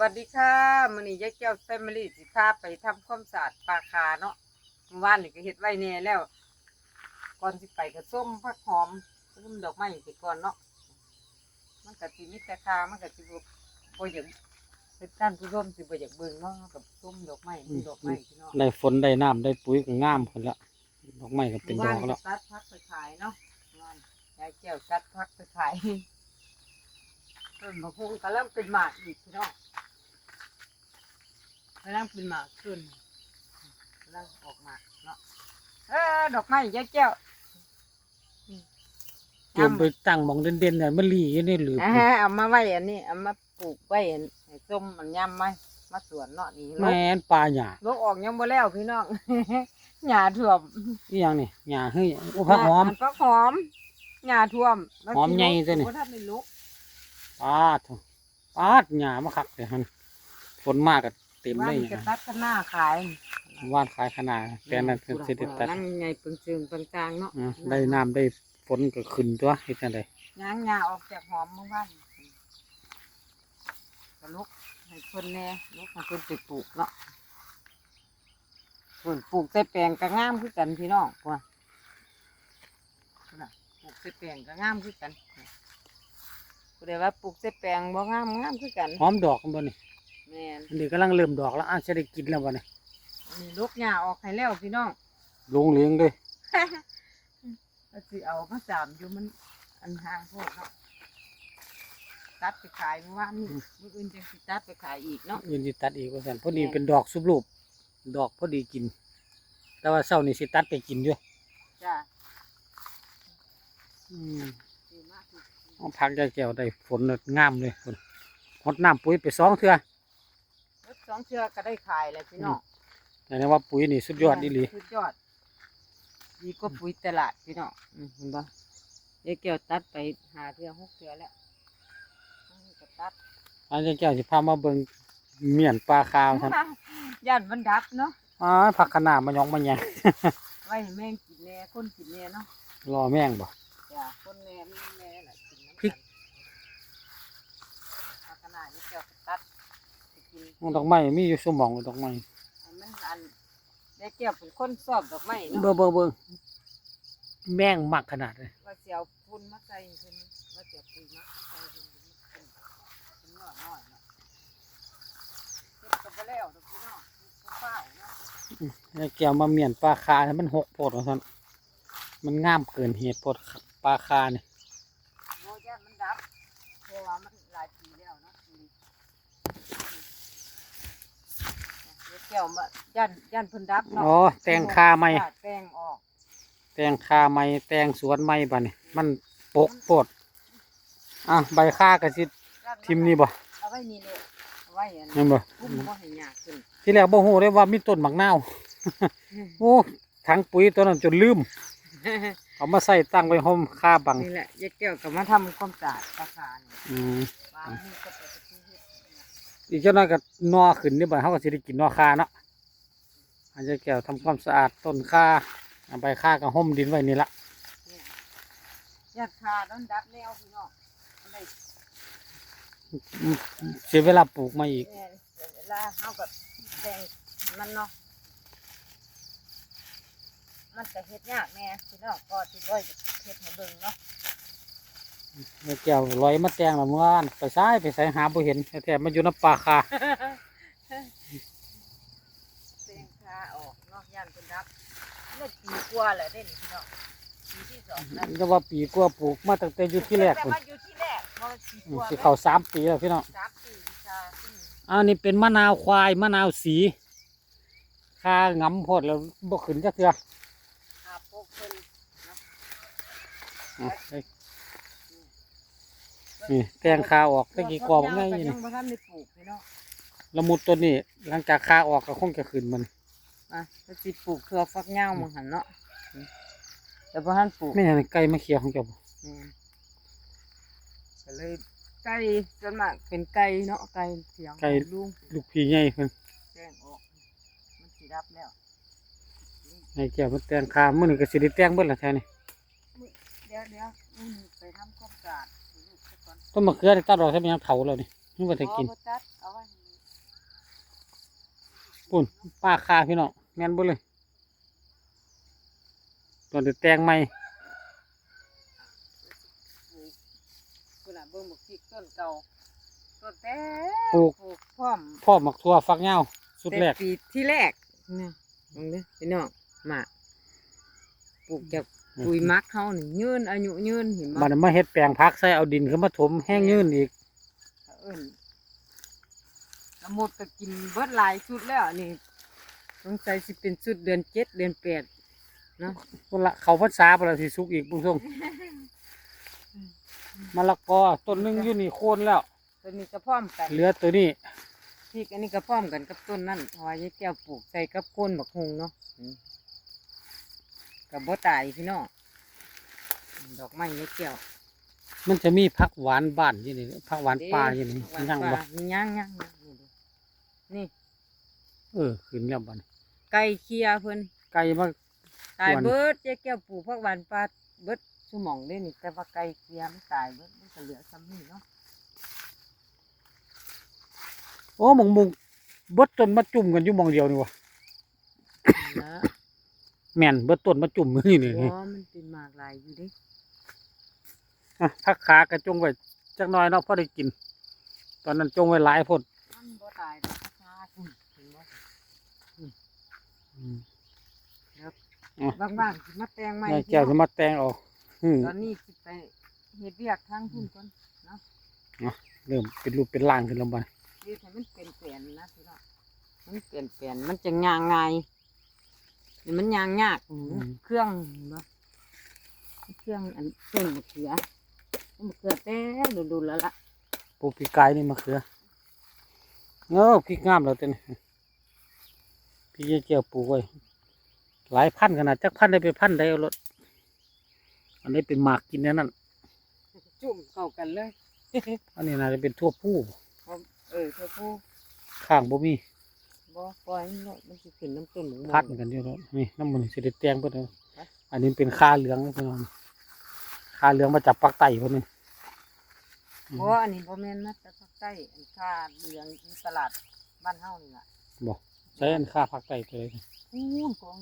วัสดีค่ะมื้อนี้ยายแก้วแฟมิลี่สิพาไปทำความสะอาดปลาคาเนาะเมื่อวานนี่ก็เฮ็ดไว้แน่แล้ว ก่อนสิไปก็ส้มผักหอมส้มดอกไม้ไปก่อนเนาะมันก็สิมีแต่คามันก็สิบ่บ่อยากเฮ็ดท่านผู้ชมสิบ่อยากเบิ่งเนาะกับส้มดอกไม้มีดอกไม้พี่เนาะได้ฝนได้น้ำได้ปุ๋ยก็งามคนละดอกไม้ก็เป็นดอกแล้วตัดพักไปขายเนาะว่านยายแก้วตัดพักไปขายต้นมะพร้าวกำลังเป็นหมากอีกพี่น้อง กำลังเป็นหมากขึ้นกำลังออกหมากเนาะเออดอกไม้ยายแก้วโยมไปตั้งหมองเด่นๆเนี่ยมันหลีนี่หรืออ่าฮะเอามาไว้อันนี้เอามาปลูกไว้อันให้ส้มมันย่ำไหมมาสวนเนาะนี่ลแม่กนปลาหญ้าลกออกยังบ่แล้วพี่น้อง หญ้าท่วมอีหยังนี่หญ้าเฮ้ยโอ้ผักหอมนผักหอมหญ้าท่วมแล้วหอมใหญ่ซะนี่ บ่ทันได้ลุกปาดโถ่ปาดหญ้ามาคักเลยฮันฝนมากก็ เต็มว่าเลยนกระตัดกันหน้าขาย ว่านขายขนาดแต่นั้นคือสิได้ตัดนั่งไงเปิงเชิงเปิงกลางเนาะอะได้น้ำได้ฝนก็ขึ้นตัวเฮ็ดจังไดย่างหญ้าออกจากหอมเมื่อวานก็ลุกให้เพิ่นแน่ลุกให้เพิ่นไปปลูกเนาะเพิ่นปลูกใส่แปลงก็งามคือกันพี่น้องว่าน่ะปลูกใส่แปลงก็งามคือกันผู้ใดว่าปลูกใส่แปลงบ่งามงามคือกัน หอมดอกกันบ่นี่ แม่นอันนี้กำลังเริ่มดอกแล้วอาจจะได้กินแล้วบ่นี่อันนี้ลุกหญ้าออกให้แล้วพี่น้อง ลงเลี้ยงเลยก็สิเอามาสามอยู่มันอันห่างโพดเนาะตัดไปขายเมื่อวานนี้มื้ออื่นจังสิตัดไปขายอีกเนาะยืนสิตัดอีกว่าซั่นพอดีเป็นดอกสุบรูปดอกพอดีกิน แต่ว่าเช้านี่สิตัดไปกินอยู่จ้าอืมดีมากที่เอาพักใจแก้วได้ฝนน่ะงามเลยฝนหดน้ำปุ๋ยไปสองเทื่อรถ สองเชือกก็ได้ขายแล้วพี่น้องแต่นี่ว่าปุ๋ยนี่สุดยอดดีหลีสุดยอด ดีก็ปุ๋ยตลาดพี่น้องอืมเห็นปะยายแก้วตัดไปหาเทือหกเทือแล้วอันนี้ก็ตัดอันใจแก้วสิพามาเบิ่งเมียนปลาคาวท่านย่านมันดับเนาะอ๋อผักขนาดมายองมาแยงไว้ให้แม่งกินแน่คนกินแน่เนาะรอแม่งบ่จ้าคนแน่แม่แน่แหละกินน้ำ พริก พักขนาดยายแก้วก็ตัดไปกิน ดอกไม้มีอยู่สมองดอกไม้อันมันอันได้เกี่ยวเป็นคนสอบดอกไม้เนาะเบิ่งเบิ่งเบิ่งแม่งมักขนาดเลยว่าเสียวพุ่นมาใส่เพิ่นว่าเสียวปุ๋ยมาใส่เพิ่นเป็นเป็นยอดน้อยเนาะเฮ็ดก็บ่แล้วดอกพี่น้องเฮ็ดเฝ้าเนาะใจแก้วมาเมียนปลาคาให้มันหกโพดว่าซั่นมันงามเกินเหตุโพดปลาคานี่โมย่านมันดับเพราะว่ามันหลายปีแล้วเนาะปีเฮ็ดแก้วมาย่านย่านเพิ่นดับเนาะอ๋อแตงคาใหม่ แตงออกแตงคาใหม่แตงสวนใหม่บัดนี้มันปกโพดอะใบคาก็สิย่าทิมนี่บ่เอาไว้นี่เลยเอาไว้อันแม่นบ่พุ่มบ่ให้ยากขึ้นที่แรกบ่ฮู้เลยว่ามีต้นหมักนาวโอ้ถังปุ๋ยตัวนั้นจนลืม เอามาใส่ตั้งไว้ห่มคาบังนี่แหละยายแก้วก็มาทำความสะอาดปลาคาเนี่ยอืม วางมือก็ไปที่เฮ็ดเนี่ย อีกเจ้าน้อยก็นอขึ้นนี่บ่เฮาก็สิได้กินนอคาเนาะอันจะแก้วทำความสะอาดต้นคาเอาใบคาก็ห่มดินไว้นี่ละเนี่ยยาคาโดนดับแนวพี่น้องมันได้อืมเสียเวลาปลูกมาอีกเนี่ยเวลาเฮากับแดงมันเนาะมันก็เฮ็ดยากแน่พี่น้องก็สิบ่อยเฮ็ดให้เบิ่งเนาะ แม่แก้วลอยมาแตงละเมื่อวานไปซ้ายไปใส่หาบ่เห็นแต่มันอยู่ในป่าคาแดงคาออกเนาะย่านเพิ่นดับได้ปีกว่าแล้วเด้นี่พี่น้องปีที่สองแล้วก็ว่าปีกว่าปลูกมาตั้งแต่อยู่ที่แรกแต่พุ่นว่าอยู่ที่แรกบ่ปีอืกมว่าสิเข้าสามปีแล้วพี่น้อง สามปีชาขึ้นอันนี้เป็นมะนาวควายมะนาวสีคางำโพดแล้วบ่ขึ้นจักเทื่อหาพวกเพิ่น อะเฮ้ย นี่แตงคาออกตะกี้กรอบง่ายยันี่งบ่ทันได้ปลูกพี่น้องละมุดตัวนี้ หลังจากคาออกก็คงจะขึ้นมันอะก็สิปลูกทั่วฟักยาวมึงหันเนาะแต่บ่ทันปลูกไม่เห็นไก่มาเคี่ยวของเจ้าบ่อืมก็เลยไก่ส่วนมากเป็นไก่เนาะไก่เสียงลุงลูกพี่ใหญ่เพิ่นแจ้งออกมันสิรับแล้วให้แก้วมันแตงคามื้อนี้ก็สิได้แตงเบิดละแท้นี่เดี๋ยวเดี๋ยวอืมไปทำความสะอาด ต้นมะเขือนี่ตัดออกใช่ไหมยังเฒ่าแล้วนี่นึกว่าจะกินบ่บ่ตัดเอาไว้ให้ลูกคุณป้าคาพี่น้องแม่นบ่เลยตอนเด็ดแตงใหม่คุณน่ะเบิ่งบักพริกต้นเก่าต้นแต่ปลูกปลูกพร้อมพ่อหมักทั่วฟักเหย้าสุดแรกแต่ปีที่แรกนี่มองเด้อพี่น้องมาปลูกจาก ปุ๋ยหมักเฮานี่ยืนอายุยืนเห็นมับ่นมาเฮ็ดแปลงพักใส่เอาดินขึ้นมาถมแห้งยืนอีก เอิ้นละหมดก็กินเบิดหลายชุดแล้วนี่สงสัยสิเป็นชุดเดือนเจ็ดเดือนแปดเนาะพุ่นละเขาพรรษาพุ่นละสิสุกอีกบุญส่งมะละกอต้นหนึงอยู่นี่โคนแล้ว ตัวนี้ก็พร้อมกันเหลือตัวนี้พริกอันนี้ก็พร้อมกันกับต้นนั่นเพราะว่ายายแก้วปลูกใส่กับโคนบักฮุงเนาะอืม กับบ่ตายพี่น้องดอกไม้ยายแก้วมันจะมีผักหวานบ้านอยู่นี่ผักหวานป่าอยู่นี่หวานยังปบ่ลามีย่างย่างย่างนี่ดินี่เออขึ้นแล้วบัดนี้ไก่เคียเพิ่นไก่มา ตายหวานเบิดยายแก้วปลูกผักหวานปลาเบิดสมองเด้นี่แต่ว่าไก่เคียมันตายเบิดมันก็เหลือซ้ำนี่เนาะโอ้หมองมุงเบิดต้นมาจุ่มกันอยู่หมองเดียวนี่วะ นะ แม่นเบิดต้นมาจุ่มอยู่นี่นี่อ๋อมันเป็นหมากหลายอยู่เดิอะพักขากระจงไว้จักหน่อยเนาะพอได้กิน ตอนนั้นจงไว้หลายพ่นมันบ่ตายดอกค่ะคุณเห็นบ่อืมบ้างๆสิมาแต่งใหม่ยายแก้วจะมาแต่งเอาอืมตอนนี้สิไปเฮ็ดเวียกทางพุ่นก่อนเริ่มเป็นรูปเป็นร่างขึ้นแล้วบัดเฮ็ดให้มันเป็นแปลนนะพี่น้องมันเปลี่ยนแปลนมันจะย่างง่ายนี่ มันย่างยากเครื่องเนาะเครื่องอันต้นมะเขือต้นมะเขือแต่ดูๆแล้วล่ะปลูกปีกายนี่มะเขือเออพริกงามแล้วเต้นพี่ยายแก้วปลูกไว้หลายพันขนาดจักพันได้ไปพันได้เอารถอันนี้เป็นหมากกินแน่นั่นจุ่มเข้ากันเลย อันนี้น่าจะเป็นทั่วผู้เออเธอพูข้างบ่มี บ่ปล่อยมันเนาะมันสิขึ้นน้ำต้นหมูพัดเหมือนกันอยู่แล้วนี่น้ำมันสิได้แตงเพิ่นเอาฮะอันนี้เป็นคาเหลืองเพิ่นเอาคาเหลืองมาจากปักไต่เพิ่นนี่เพราะอันนี้บ่แม่นมาแต่ภาคใต้อันค่าเหลืองอยู่ตลาดบ้านเฮานี่ล่ะบอกใช้อันคาปักไต่ตัวเลยพูนกอง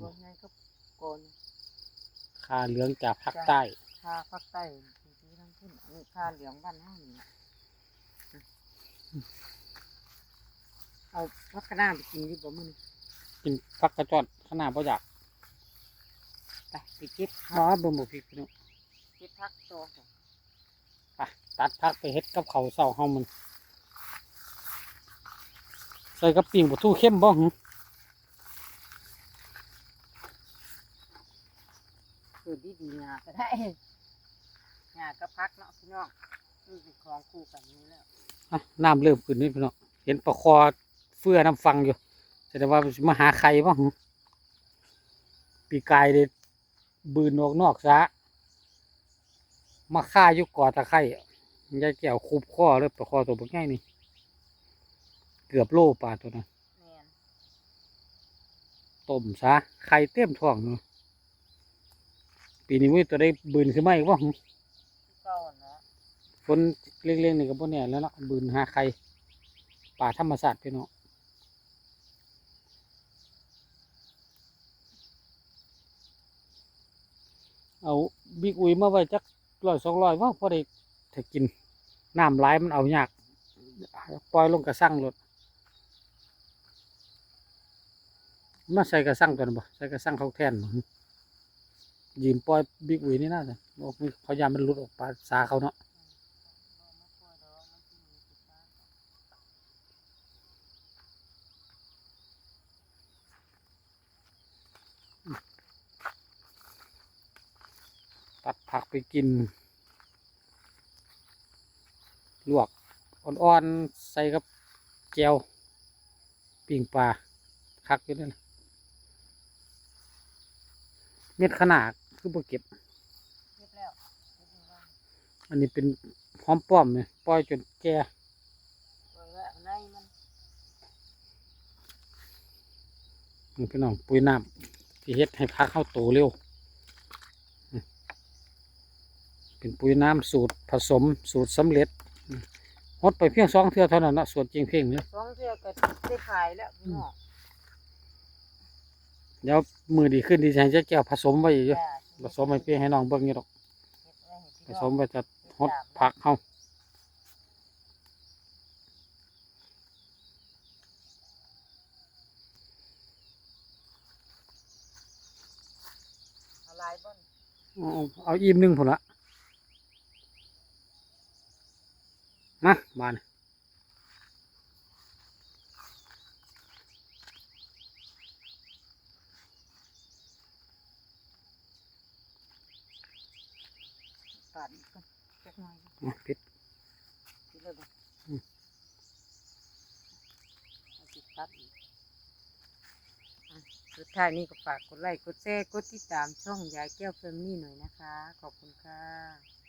กองใหญ่ก็กองคาเหลืองจากภาคใต้ค่าภาคใต้ที่ทั้งขึ้นอันนี้ค่าเหลืองบ้านเฮานี่ล่ะ เอาพักกระด้างไปกินอยู่บ่มื้อนี้กินพักกระจอดขนาดบ่อยากไปไปเก็บอ๋อเบิ่งบ่พริกพี่น้องเก็บพักโตก่อนไปตัดพักไปเฮ็ดกับข้าวเช้าเฮามันใส่กับปิ่งบ่ทู่เข้มบ่หึคือดีดีๆงาก็ได้งาก็พักเนาะพี่น้องนี่เป็นของคู่กันนี่แล้วอะน้ำเริ่มขึ้นนี่พี่น้องเห็นปลาคอ เฟื่อน้ำฟังอยู่แสดงว่าสิมาหาไข่บ่หึปีกายได้บืนออกนอกซะมาฆ่าอยู่ก่อตะไคร่ยายแก้วคูบคอเลยปลาคอตัวบักใหญ่นี่เกือบโลปลาตัวนั้นแม่นต้มซะไข่เต็มท้องอยู่ปีนี้มีตัวได้บืนขึ้นมาอีกว่าคือเก่าหั่นนะฝนเล็กๆนี่ก็บ่แน่แล้วเนาะบืนหาไข่ป่าธรรมศาสตร์พี่น้อง เอาบิ๊กอุยมาไว้จักร้อยสองร้อยว่าพอได้ถ้ากินน้ำไหลายมันเอายากปล่อยลงกระสังรถมาใส่กระสังตัวนั้นบ่ใส่กระสังเขาแทนบ่ยืมปล่อยบิ๊กอุยนี่น่าจะบอกมีพยายามมันหลุดออกปลาสาเขาเนาะ ผักไปกิน ลวกอ่อนๆ ใส่กับแจวปิ้งปลาคักอยู่นั่นล่ะเม็ดขนาดคือบ่เก็บเรียบแล้วเรียบร้อยอันนี้เป็นหอมป้อมเนี่ยปล่อยจนแก่ปล่อยไว้เอาในมันนี่พี่น้องปุ๋ยน้ำที่เฮ็ดให้พักเข้าโตเร็วอืม เป็นปุ๋ยน้ำสูตรผสมสูตรสำเร็จอืมฮดไปเพียงสองเทื่อเท่านั้นเนาะส่วนจริงเพียงเนี่ยสองเทื่อก็ได้ขายแล้วพี่น้องเดี๋ยวมือดีขึ้นดีใจจะแก้วผสมไว้อยู่จ้าผสมให้พี่ให้น้องเบิ่งอยู่ดอกเฮ็ดไว้ให้ผพี่สน้องมไปจะฮดผักเฮาเอาลายบ่นเอาเอาอิ่มหนึงพุ่นละ มาบานปาดอีกก่อนจักหน่อยมาปิดสิเลยบ่อืมเอาสิตัดอีกอะสุดท้ายนี้ก็ฝากกดไลค์กดแชร์กดติดตามช่องยายแก้วเฟมนี่หน่อยนะคะ ขอบคุณค่ะ